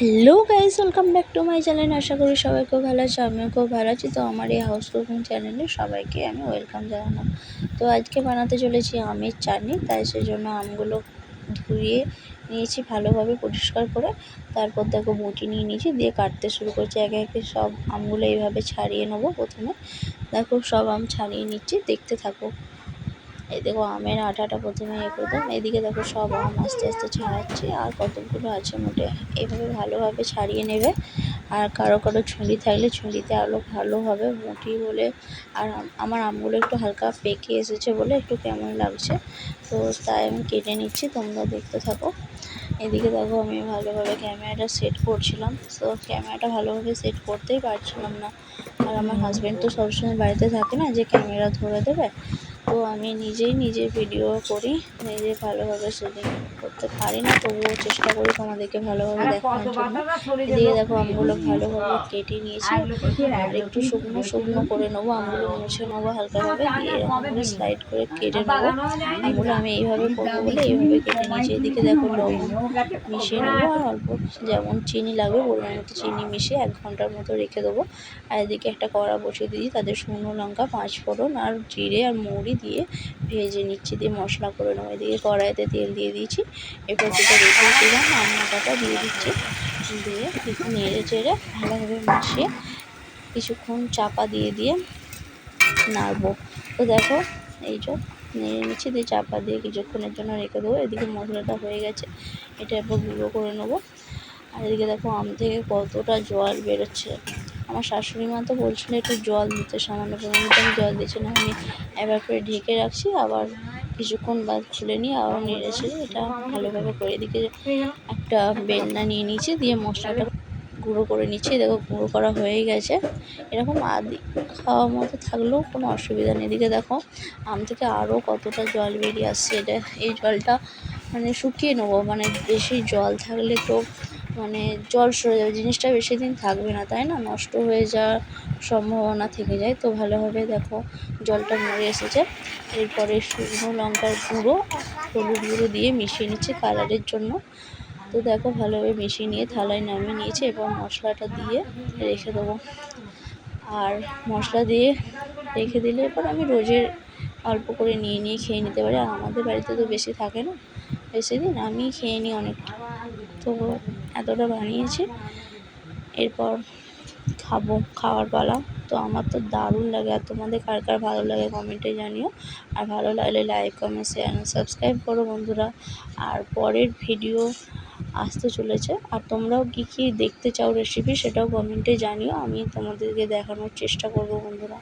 Hello guys welcome back to my channel আশা করি সবাই খুব ভালো আছে, আমিও খুব ভালো আছি। তো আমার এই হাউস কুকিং চ্যানেলে সবাইকে আমি ওয়েলকাম জানালাম। তো আজকে বানাতে চলেছি আমের চাটনি, তাই সেই জন্য আমগুলো ধুয়ে নিয়েছি ভালোভাবে পরিষ্কার করে। তারপর দেখো বটি নিয়ে নিয়েছি, দিয়ে কাটতে শুরু করছি। একে একে সব আমগুলো এইভাবে ছাড়িয়ে নেব প্রথমে। দেখো সব আম ছাড়িয়ে নিচ্ছি, দেখতে থাকো। এই দেখো আমের আঠাটা প্রথমে ইয়ে করে এদিকে দেখো সব আম আস্তে আস্তে ছাড়াচ্ছি, আর কতগুলো আছে মোটে। এভাবে ভালোভাবে ছাড়িয়ে নেবে। আর কারও কারও ছুরি থাকলে ছুরিতে আরও ভালো হবে, মুটি বলে আর আমার আমগুলো একটু হালকা পেকে এসেছে বলে একটু কেমন লাগছে। তো তাই আমি কেটে নিচ্ছি, তোমরা দেখতে থাকো। এদিকে দেখো আমি ভালোভাবে ক্যামেরাটা সেট করছিলাম। তো ক্যামেরাটা ভালোভাবে সেট করতেই পারছিলাম না। আর আমার হাজব্যান্ড তো সবসময় বাড়িতে থাকে না, যে ক্যামেরা ধরে দেবে। তো আমি নিজেই নিজে ভিডিও করি নিজে ভালোভাবে শুটিং করতে পারি না তবুও চেষ্টা করি তোমাদেরকে ভালোভাবে দেখানোর জন্য। এদিকে দেখো আমগুলো ভালোভাবে কেটে নিয়েছি। আর একটু শুকনো শুকনো করে নেব আমগুলো মুছে নেব হালকাভাবে দিয়ে এরকম সাইড করে কেটে নেব। আমগুলো আমি এইভাবে করব বলে এইভাবে কেটে নিয়েছি। এদিকে দেখো লবণ মিশিয়ে নেব আর অল্প যেমন চিনি লাগবে পরিমাণ মতো চিনি মিশিয়ে এক ঘণ্টার মতো রেখে দেবো। আর এদিকে একটা কড়া বসিয়ে দিই তাদের শুকনো লঙ্কা পাঁচ ফোড়ন আর জিরে আর মৌরি দিয়ে ভেজে নিচ্ছি, দিয়ে মশলা করে নেব। এদিকে কড়াইতে তেল দিয়ে দিয়েছি। এরপর যেটা রেখেছিলাম রান্নাটা দিয়ে দিচ্ছি। দিয়ে একটু নেড়ে চেড়ে ভালোভাবে মিশিয়ে কিছুক্ষণ চাপা দিয়ে দিয়ে নাড়বো। তো দেখো, এই যে নেড়ে নিচ্ছি, দিয়ে চাপা দিয়ে কিছুক্ষণের জন্য রেখে দেবো। এদিকে মশলাটা হয়ে গেছে, এটা এরপর গুঁড়ো করে নেব। আর এদিকে দেখো, আম থেকে কতটা জল বেরোচ্ছে। আমার শাশুড়ি মা তো বলছিল একটু জল দিতে সামান্য পরিমাণে। আমি জল দিচ্ছি না আমি এবার করে ঢেকে রাখছি, আবার কিছুক্ষণ বাদ খুলে নিয়ে আবার নেড়ে ছেড়ে এটা ভালোভাবে করে দিকে একটা বেলনা নিয়ে নিয়েছি, দিয়ে মশলাটা গুঁড়ো করে নিচ্ছি। দেখো, গুঁড়ো করা হয়ে গেছে। এরকম আদি খাওয়ার মতো থাকলেও কোনো অসুবিধা নেই। এদিকে দেখো, আম থেকে আরও কতটা জল বেরিয়ে আসছে। এটা, এই জলটা মানে শুকিয়ে নেব মানে বেশি জল থাকলে তো মানে জল সরে যাবে, জিনিসটা বেশি দিন থাকবে না, তাই না? নষ্ট হয়ে যাওয়ার সম্ভাবনা থেকে যায়। তো ভালোভাবে দেখো, জলটা মরে এসেছে। এরপরে শুকনো লঙ্কার গুঁড়ো, হলুদ গুঁড়ো দিয়ে মিশিয়ে নিচ্ছে কালারের জন্য। তো দেখো, ভালোভাবে মিশিয়ে নিয়ে থালায় নামিয়ে নিয়েছে এবং মশলাটা দিয়ে রেখে দেবো। আর মশলা দিয়ে রেখে দিলে এরপর আমি রোজের অল্প করে নিয়ে নিয়ে খেয়ে নিতে পারি। আর আমাদের বাড়িতে তো বেশি থাকে না। বেশি দিন, আমি খেয়ে নিই অনেকটা তো এতটা বানিয়েছি। এরপর খাব, খাওয়ার পালা। তো আমার তো দারুণ লাগে আর তোমাদের কার কার ভালো লাগে কমেন্টে জানিও। আর ভালো লাগলে লাইক কমেন্ট শেয়ার সাবস্ক্রাইব করো বন্ধুরা। আর পরের ভিডিও আসতে চলেছে। আর তোমরাও কী কী দেখতে চাও রেসিপি সেটাও কমেন্টে জানিও। আমি তোমাদেরকে দেখানোর চেষ্টা করব বন্ধুরা।